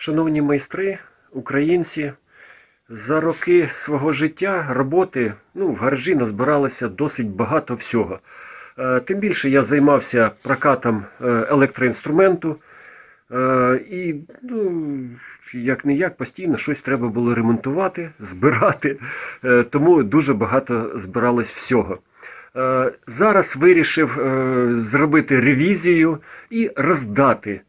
Шановні майстри, українці, за роки свого життя, роботи, ну, в гаражі назбиралося досить багато всього. Е, Тим більше я займався прокатом е, електроінструменту. Е, І, ну, як не як, постійно щось треба було ремонтувати, збирати. Тому дуже багато збиралось всього. Зараз вирішив зробити ревізію і роздати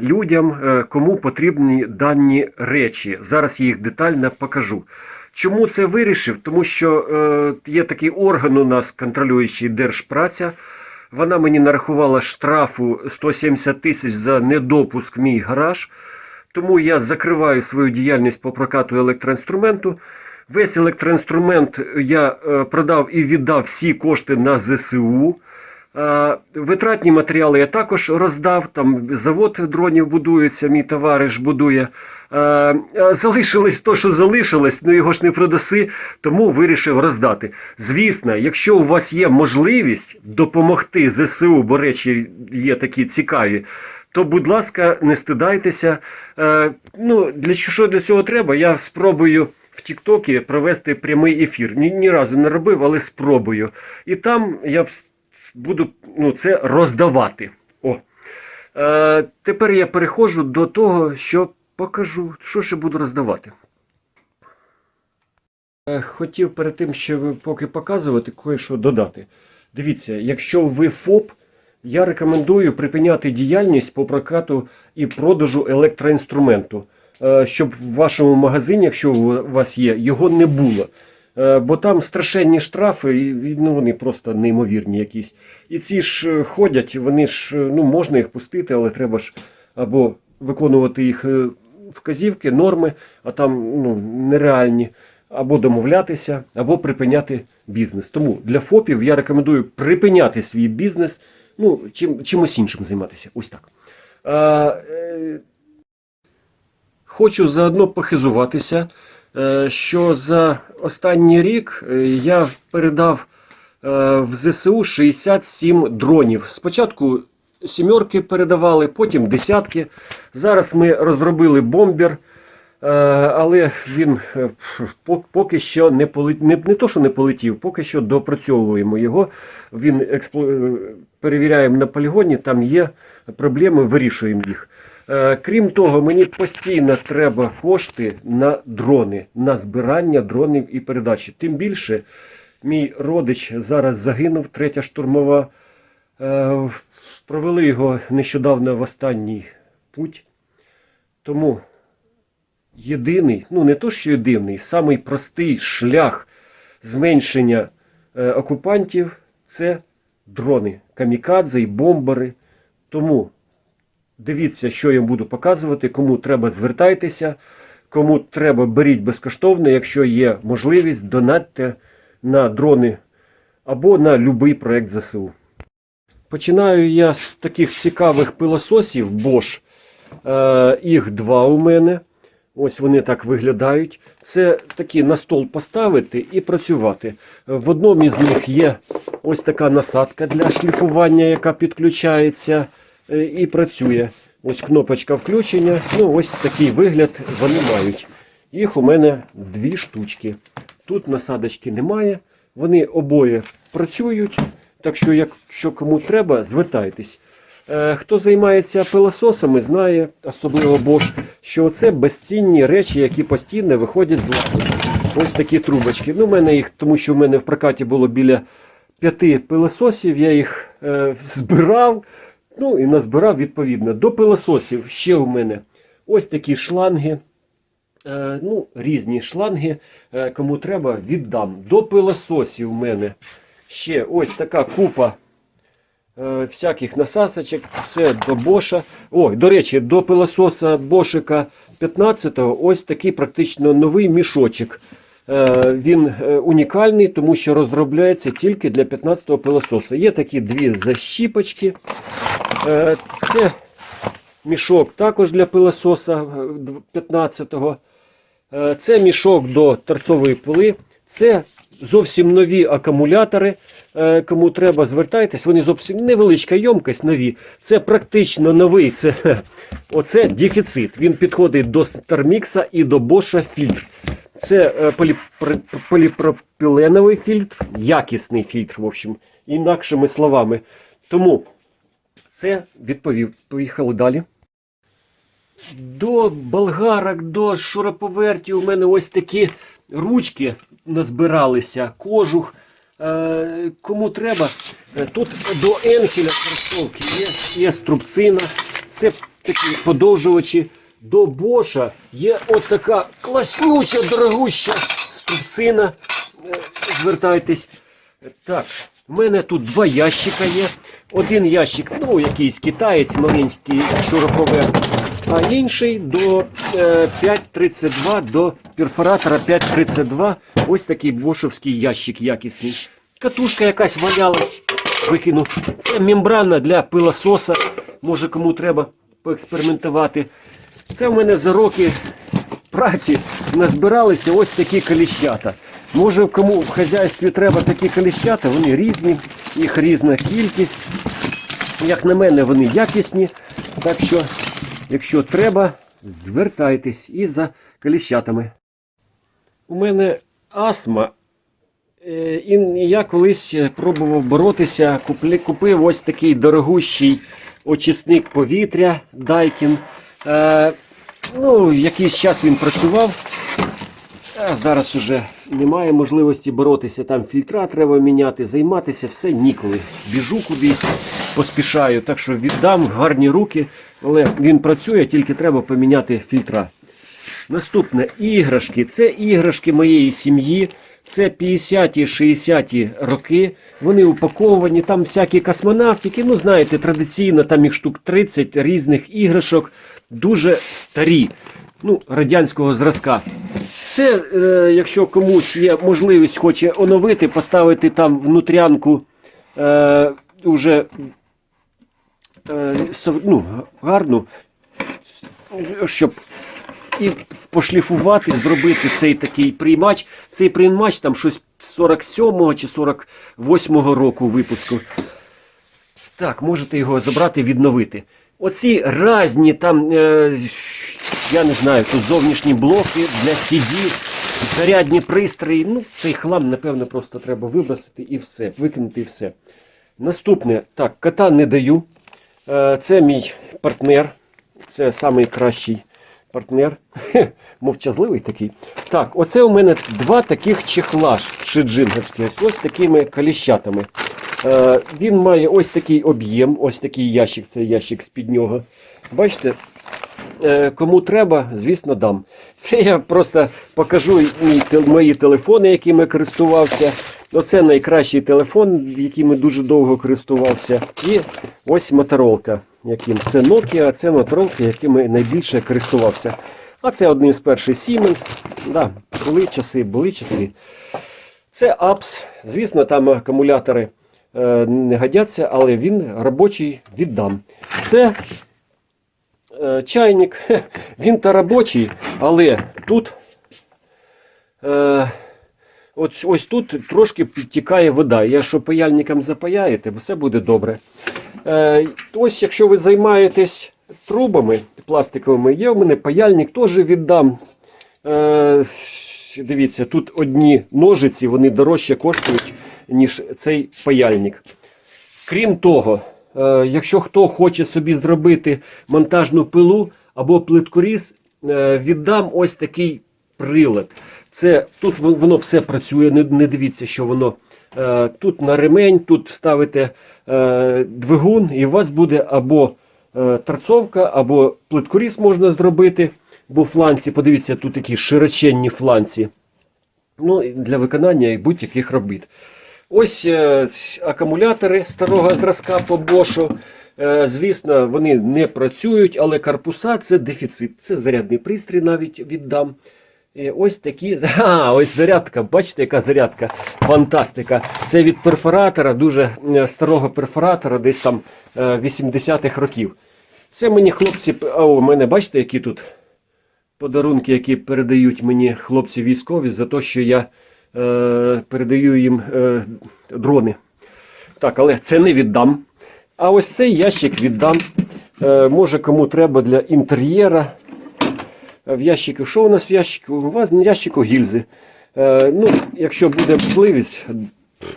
людям, е, кому потрібні дані речі. Зараз я їх детально покажу. Чому це вирішив? Тому що е, є такий орган у нас, контролюючий Держпраця. Вона мені нарахувала штрафу 170 тисяч за недопуск мій гараж. Тому я закриваю свою діяльність по прокату електроінструменту. Весь електроінструмент я е, продав і віддав всі кошти на ЗСУ. Е, Витратні матеріали я також роздав. Там завод дронів будується, мій товариш будує. Е, е, Залишилось то, що залишилось, ну його ж не продаси, тому вирішив роздати. Звісно, якщо у вас є можливість допомогти ЗСУ, бо речі є такі цікаві, то, будь ласка, не стидайтеся. Ну, для що для цього треба? Я спробую в Тіктокі провести прямий ефір. Ні, ні разу не робив, але спробую. І там я буду ну, це роздавати. О. Е, тепер я переходжу до того, що покажу, що ще буду роздавати. Е, Хотів перед тим, що поки показувати, кое-що додати. Дивіться, якщо ви ФОП, я рекомендую припиняти діяльність по прокату і продажу електроінструменту, е, щоб в вашому магазині, якщо у вас є, його не було. Е, Бо там страшенні штрафи, і ну, вони просто неймовірні якісь. І ці ж е, ходять, вони ж е, ну, можна їх пустити, але треба ж або виконувати їх вказівки, норми, а там ну, нереальні, або домовлятися, або припиняти бізнес. Тому для ФОПів я рекомендую припиняти свій бізнес, ну, чим, чимось іншим займатися. Ось так. А, е, Хочу заодно похизуватися, що за останній рік е, я передав е, в ЗСУ 67 дронів. Спочатку сімерки передавали, потім десятки. Зараз ми розробили бомбер, е, але він е, поки що не полетів, не, не то, що не полетів, поки що допрацьовуємо його. Він експло... е, перевіряємо на полігоні, там є проблеми, вирішуємо їх. Е, Крім того, мені постійно треба кошти на дрони, на збирання дронів і передачі. Тим більше, мій родич зараз загинув, третя штурмова. Е, Провели його нещодавно в останній путь. Тому єдиний, ну не то, що єдиний, самий простий шлях зменшення е, окупантів це дрони, камікадзе і бомбери. Тому Дивіться, що я буду показувати. Кому треба, звертайтеся. Кому треба, беріть безкоштовно, якщо є можливість, донатьте на дрони або на будь-який проект ЗСУ. Починаю я з таких цікавих пилососів Bosch. Е, їх два у мене. Ось вони так виглядають. Це такі на стол поставити і працювати. В одному із них є ось така насадка для шліфування, яка підключається і працює. Ось кнопочка включення. Ну, ось такий вигляд вони мають. Їх у мене дві штучки. Тут насадочки немає. Вони обоє працюють. Так що, якщо кому треба, звертайтесь. Е, Хто займається пилососами, знає, особливо Bosch, що це безцінні речі, які постійно виходять з ладу. Ось такі трубочки. Ну, в мене їх, тому що в мене в прокаті було біля п'яти пилососів, я їх е, збирав, ну і назбирав відповідно. До пилососів ще у мене ось такі шланги. Е, ну, різні шланги, е, кому треба, віддам. До пилососів в мене ще ось така купа е, всяких насасочок. Це до Боша. Ой, до речі, до пилососа Бошика 15-го ось такий практично новий мішочок. Е, Він е, унікальний, тому що розробляється тільки для 15-го пилососа. Є такі дві защіпочки. Е, Це мішок також для пилососа е, 15-го. Е, Це мішок до торцової пили. Це зовсім нові акумулятори. Кому треба, звертайтесь. Вони зовсім невеличка ємкость, нові. Це практично новий. Це оце дефіцит. Він підходить до Стармікса і до Боша фільтр. Це е, поліпропіленовий фільтр, якісний фільтр, в общем, інакшими словами. Тому це відповів. Поїхали далі. До болгарок, до шуруповертів у мене ось такі ручки назбиралися, кожух. Е, кому треба, е, тут до енхеля кросовки є, є струбцина, це такі подовжувачі. До боша є от така класнюча, дорогуща струбцина. Е, звертайтесь. Так, в мене тут два ящика є. Один ящик, ну, якийсь китаєць, маленький шуруповерт, а інший до е, 5.32 до перфоратора 5.32. Ось такий бошовський ящик якісний. Катушка якась валялась, викинув. Це мембрана для пилососа. Може кому треба поекспериментувати. Це в мене за роки праці назбиралися ось такі коліщата. Може, кому в хазяйстві треба такі коліщата, вони різні, їх різна кількість. Як на мене, вони якісні. Так що, якщо треба, звертайтесь і за коліщатами. У мене астма. Е, І я колись пробував боротися, купив ось такий дорогущий очисник повітря Daikin. Е, ну, якийсь час він працював. Зараз уже немає можливості боротися. Там фільтра треба міняти, займатися, все ніколи. Біжу кудись, поспішаю, так що віддам в гарні руки, але він працює, тільки треба поміняти фільтра. Наступне іграшки. Це іграшки моєї сім'ї. Це 50-ті, 60-ті роки. Вони упаковані, там всякі космонавтики. Ну, знаєте, традиційно там їх штук 30 різних іграшок, дуже старі, ну, радянського зразка. Це, е, якщо комусь є можливість, хоче оновити, поставити там внутрянку е, уже е, ну, гарну, щоб і пошліфувати, зробити цей такий приймач. Цей приймач там щось 47-го чи 48-го року випуску. Так, можете його забрати, відновити. Оці разні там, е, я не знаю, тут зовнішні блоки для CD, зарядні пристрої. Ну, цей хлам, напевно, просто треба вибросити і все, викинути і все. Наступне, так, кота не даю. Е, Це мій партнер. Це найкращий партнер. Мовчазливий такий. Так, оце у мене два таких чехла шиджинговські, ось такими каліщатами. Е, він має ось такий об'єм, ось такий ящик, це ящик з-під нього. Бачите, Е, Кому треба, звісно, дам. Це я просто покажу мої телефони, якими користувався. Оце найкращий телефон, яким дуже довго користувався. І ось моторолка. Яким. Це Nokia, а це моторолка, якими найбільше користувався. А це один з перших Siemens. Да, були часи, були часи. Це апс. Звісно, там акумулятори не годяться, але він робочий віддам. Це е, чайник. Він та робочий, але тут. Е, Ось, ось тут трошки підтікає вода. Якщо паяльником запаяєте, все буде добре. Е, ось якщо ви займаєтесь трубами пластиковими, є у мене паяльник, теж віддам. Е, дивіться, тут одні ножиці, вони дорожче коштують, ніж цей паяльник. Крім того, е, якщо хто хоче собі зробити монтажну пилу або плиткоріз, е, віддам ось такий прилад. Це тут воно все працює. Не, не дивіться, що воно е, тут на ремень, тут ставите двигун, і у вас буде або торцовка, або плиткоріз можна зробити, бо фланці, подивіться, тут такі широченні фланці. Ну, для виконання і будь-яких робіт. Ось е, акумулятори старого зразка по Бошу. Е, звісно, вони не працюють, але корпуса це дефіцит. Це зарядний пристрій навіть віддам. І ось такі. А, ось зарядка. Бачите, яка зарядка? Фантастика. Це від перфоратора, дуже е, старого перфоратора, десь там е, 80-х років. Це мені хлопці. А у мене бачите, які тут подарунки, які передають мені хлопці військові за те, що я е, передаю їм е, дрони. Так, але це не віддам. А ось цей ящик віддам. Е, може кому треба для інтер'єра. Е, В ящику, що у нас в ящику? У вас в ящику гільзи. Е, ну, якщо буде можливість,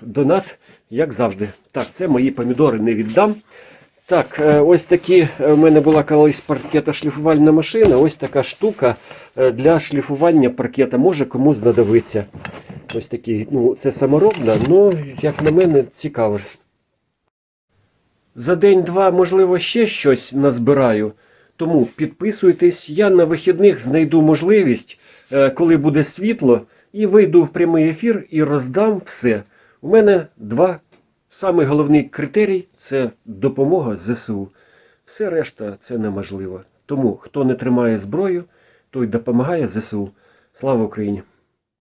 донат, як завжди. Так, це мої помідори не віддам. Так, е, ось такі е, в мене була колись паркета шліфувальна машина. Ось така штука е, для шліфування паркета. Може комусь знадобиться. Ось такий, ну, це саморобна, але, як на мене, цікаво. За день-два, можливо, ще щось назбираю. Тому підписуйтесь. Я на вихідних знайду можливість, коли буде світло, і вийду в прямий ефір і роздам все. У мене два самий головний критерій це допомога ЗСУ. Все решта це неможливо. Тому хто не тримає зброю, той допомагає ЗСУ. Слава Україні!